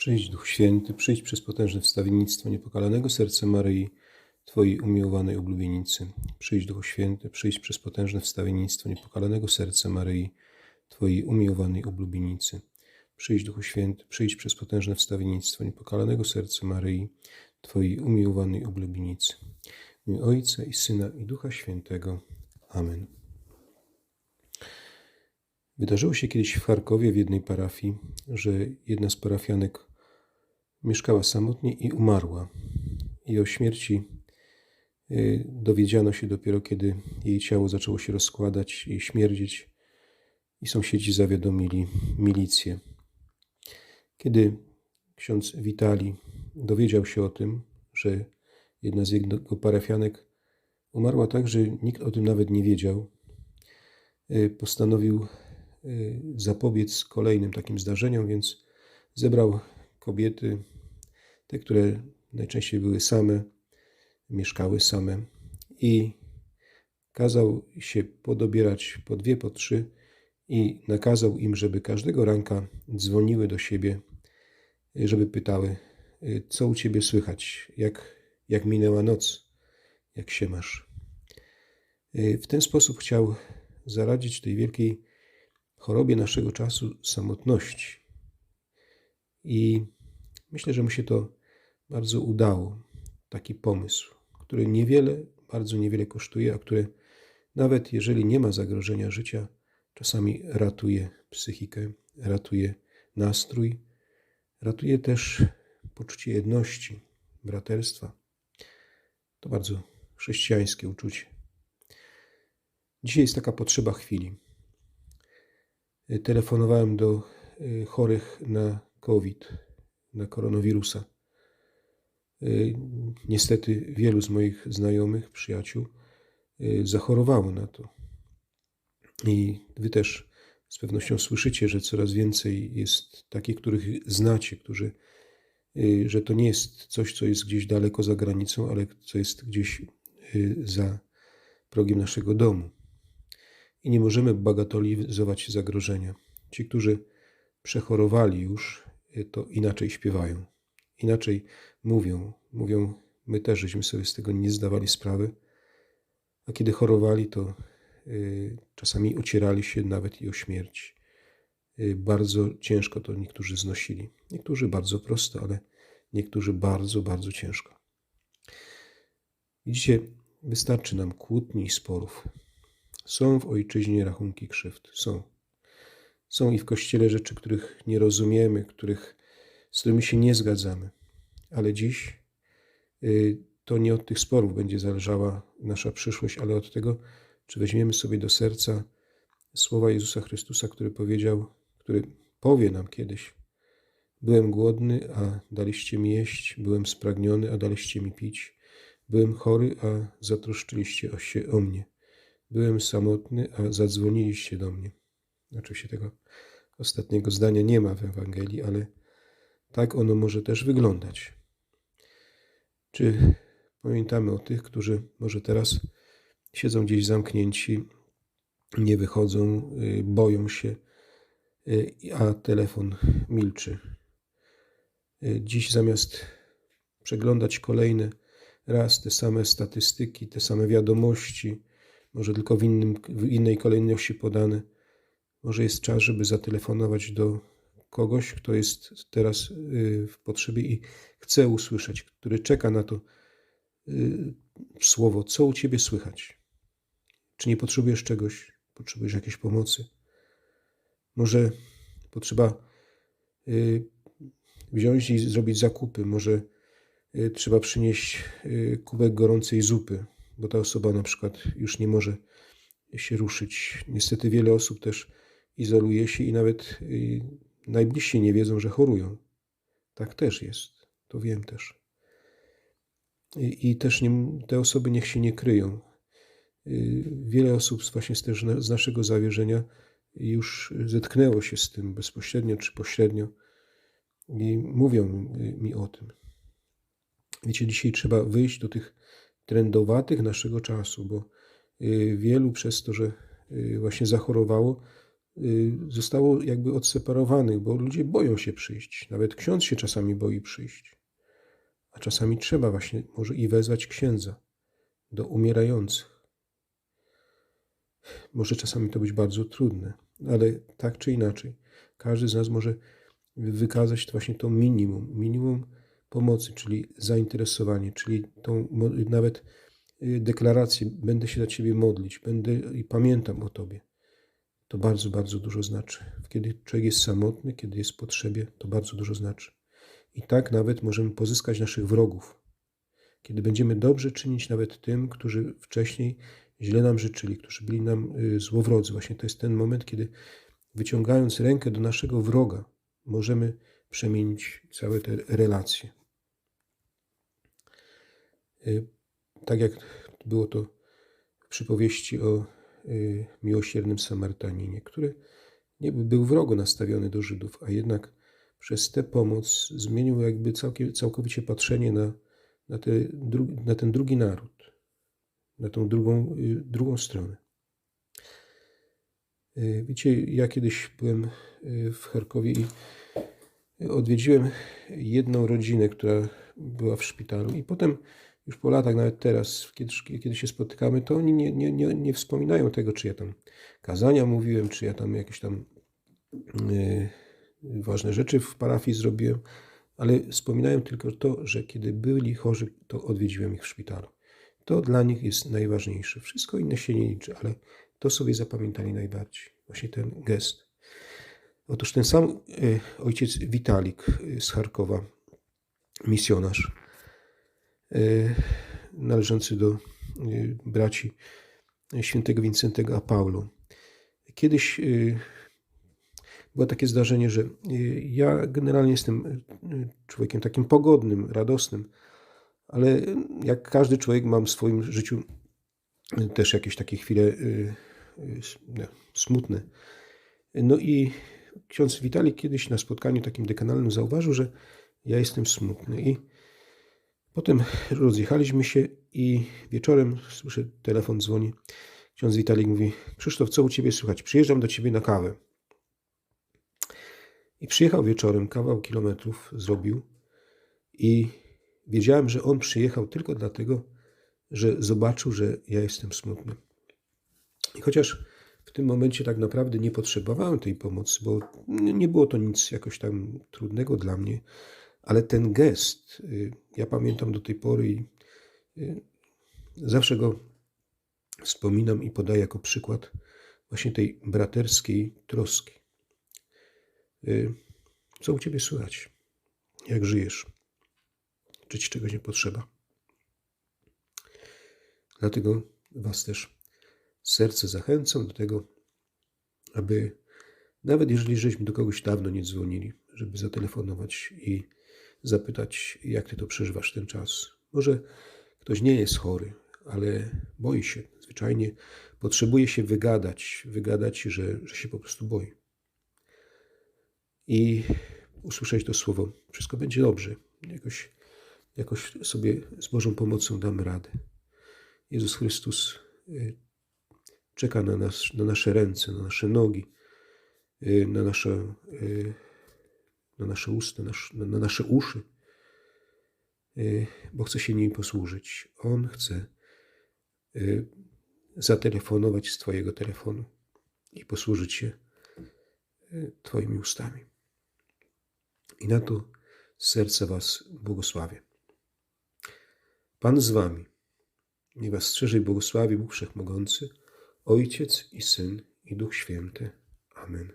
Przyjdź Duch Święty, przyjdź przez potężne wstawiennictwo niepokalanego serca Maryi, Twojej umiłowanej oblubienicy. Przyjdź Duchu Święty, przyjdź przez potężne wstawiennictwo niepokalanego serca Maryi, Twojej umiłowanej oblubienicy. Przyjdź Duchu Święty, przyjdź przez potężne wstawiennictwo niepokalanego serca Maryi, Twojej umiłowanej oblubienicy. W imię Ojca i Syna i Ducha Świętego. Amen. Wydarzyło się kiedyś w Charkowie w jednej parafii, że jedna z parafianek mieszkała samotnie i umarła. I o śmierci y, dowiedziano się dopiero, kiedy jej ciało zaczęło się rozkładać i śmierdzieć, i sąsiedzi zawiadomili milicję. Kiedy ksiądz Witali dowiedział się o tym, że jedna z jego parafianek umarła tak, że nikt o tym nawet nie wiedział, y, postanowił y, zapobiec kolejnym takim zdarzeniom, więc zebrał kobiety, te, które najczęściej były same, mieszkały same i kazał się podobierać po dwie, po trzy i nakazał im, żeby każdego ranka dzwoniły do siebie, żeby pytały, co u ciebie słychać, jak, jak minęła noc, jak się masz. W ten sposób chciał zaradzić tej wielkiej chorobie naszego czasu samotności. I myślę, że mu się to bardzo udało. Taki pomysł, który niewiele, bardzo niewiele kosztuje, a który nawet jeżeli nie ma zagrożenia życia, czasami ratuje psychikę, ratuje nastrój, ratuje też poczucie jedności, braterstwa. To bardzo chrześcijańskie uczucie. Dzisiaj jest taka potrzeba chwili. Telefonowałem do y, chorych na COVID, na koronawirusa. Y, Niestety wielu z moich znajomych, przyjaciół y, zachorowało na to. I wy też z pewnością słyszycie, że coraz więcej jest takich, których znacie, którzy, y, że to nie jest coś, co jest gdzieś daleko za granicą, ale co jest gdzieś za progiem naszego domu. I nie możemy bagatelizować zagrożenia. Ci, którzy przechorowali już, to inaczej śpiewają, inaczej mówią. Mówią, my też żeśmy sobie z tego nie zdawali sprawy, a kiedy chorowali, to y, czasami ocierali się nawet i o śmierć. Y, bardzo ciężko to niektórzy znosili. Niektórzy bardzo prosto, ale niektórzy bardzo, bardzo ciężko. Widzicie, wystarczy nam kłótni i sporów. Są w ojczyźnie rachunki krzywd. Są. Są i w kościele rzeczy, których nie rozumiemy, których, z którymi się nie zgadzamy. Ale dziś y, to nie od tych sporów będzie zależała nasza przyszłość, ale od tego, czy weźmiemy sobie do serca słowa Jezusa Chrystusa, który powiedział, który powie nam kiedyś: Byłem głodny, a daliście mi jeść, byłem spragniony, a daliście mi pić, byłem chory, a zatroszczyliście się o mnie, byłem samotny, a zadzwoniliście do mnie. Oczywiście tego ostatniego zdania nie ma w Ewangelii, ale tak ono może też wyglądać. Czy pamiętamy o tych, którzy może teraz siedzą gdzieś zamknięci, nie wychodzą, y, boją się, y, a telefon milczy? Y, dziś zamiast przeglądać kolejne raz te same statystyki, te same wiadomości, może tylko w, innym, w innej kolejności podane, może jest czas, żeby zatelefonować do kogoś, kto jest teraz y, w potrzebie i chce usłyszeć, który czeka na to y, słowo, co u ciebie słychać. Czy nie potrzebujesz czegoś? Potrzebujesz jakiejś pomocy? Może potrzeba y, wziąć i zrobić zakupy, może trzeba przynieść kubek gorącej zupy, bo ta osoba na przykład już nie może się ruszyć. Niestety wiele osób też izoluje się i nawet najbliżsi nie wiedzą, że chorują. Tak też jest. To wiem też. I, i też nie, te osoby niech się nie kryją. Y, wiele osób właśnie z, też z naszego zawierzenia już zetknęło się z tym bezpośrednio czy pośrednio i mówią mi o tym. Wiecie, dzisiaj trzeba wyjść do tych trendowatych naszego czasu, bo y, wielu przez to, że y, właśnie zachorowało, zostało jakby odseparowanych, bo ludzie boją się przyjść. Nawet ksiądz się czasami boi przyjść. A czasami trzeba właśnie może i wezwać księdza do umierających. Może czasami to być bardzo trudne, ale tak czy inaczej, każdy z nas może wykazać właśnie to minimum, minimum pomocy, czyli zainteresowanie, czyli tą nawet y, deklarację, będę się za Ciebie modlić, będę i pamiętam o Tobie. To bardzo, bardzo dużo znaczy. Kiedy człowiek jest samotny, kiedy jest w potrzebie, to bardzo dużo znaczy. I tak nawet możemy pozyskać naszych wrogów. Kiedy będziemy dobrze czynić nawet tym, którzy wcześniej źle nam życzyli, którzy byli nam y, złowrodzy. Właśnie to jest ten moment, kiedy wyciągając rękę do naszego wroga, możemy przemienić całe te relacje. Y, Tak jak było to w przypowieści o miłosiernym Samarytaninie, który nie był wrogo nastawiony do Żydów, a jednak przez tę pomoc zmienił jakby całkowicie patrzenie na, na, te, na ten drugi naród, na tą drugą, y, drugą stronę. Y, Wiecie, ja kiedyś byłem y, w Charkowie i odwiedziłem jedną rodzinę, która była w szpitalu i potem już po latach, nawet teraz, kiedy, kiedy się spotykamy, to oni nie, nie, nie, nie wspominają tego, czy ja tam kazania mówiłem, czy ja tam jakieś tam y, ważne rzeczy w parafii zrobiłem, ale wspominają tylko to, że kiedy byli chorzy, to odwiedziłem ich w szpitalu. To dla nich jest najważniejsze. Wszystko inne się nie liczy, ale to sobie zapamiętali najbardziej. Właśnie ten gest. Otóż ten sam y, ojciec Witalik y, z Charkowa, misjonarz, należący do y, braci świętego Wincentego a Paulo. Kiedyś y, było takie zdarzenie, że y, ja generalnie jestem y, człowiekiem takim pogodnym, radosnym, ale jak każdy człowiek mam w swoim życiu y, też jakieś takie chwile y, y, no, smutne. No i ksiądz Witalik kiedyś na spotkaniu takim dekanalnym zauważył, że ja jestem smutny i potem rozjechaliśmy się i wieczorem słyszę telefon dzwoni. Ksiądz Witalik mówi: Krzysztof, co u ciebie słychać? Przyjeżdżam do ciebie na kawę. I przyjechał wieczorem, kawał kilometrów zrobił i wiedziałem, że on przyjechał tylko dlatego, że zobaczył, że ja jestem smutny. I chociaż w tym momencie tak naprawdę nie potrzebowałem tej pomocy, bo nie było to nic jakoś tam trudnego dla mnie, ale ten gest, y, ja pamiętam do tej pory i y, zawsze go wspominam i podaję jako przykład właśnie tej braterskiej troski. Y, Co u ciebie słychać? Jak żyjesz? Czy ci czegoś nie potrzeba? Dlatego Was też serce zachęcam do tego, aby nawet jeżeli żeśmy do kogoś dawno nie dzwonili, żeby zatelefonować i zapytać, jak Ty to przeżywasz ten czas. Może ktoś nie jest chory, ale boi się, zwyczajnie potrzebuje się wygadać, wygadać, że, że się po prostu boi. I usłyszeć to słowo, wszystko będzie dobrze. Jakoś, jakoś sobie z Bożą pomocą damy radę. Jezus Chrystus y, czeka na nas, na nasze ręce, na nasze nogi, y, na nasze, y, na nasze usta, na nasze uszy, y, bo chce się nimi posłużyć. On chce y, zatelefonować z Twojego telefonu i posłużyć się y, Twoimi ustami. I na to z serca Was błogosławię. Pan z Wami. Niech Was strzeże i błogosławi Bóg Wszechmogący, Ojciec i Syn i Duch Święty. Amen.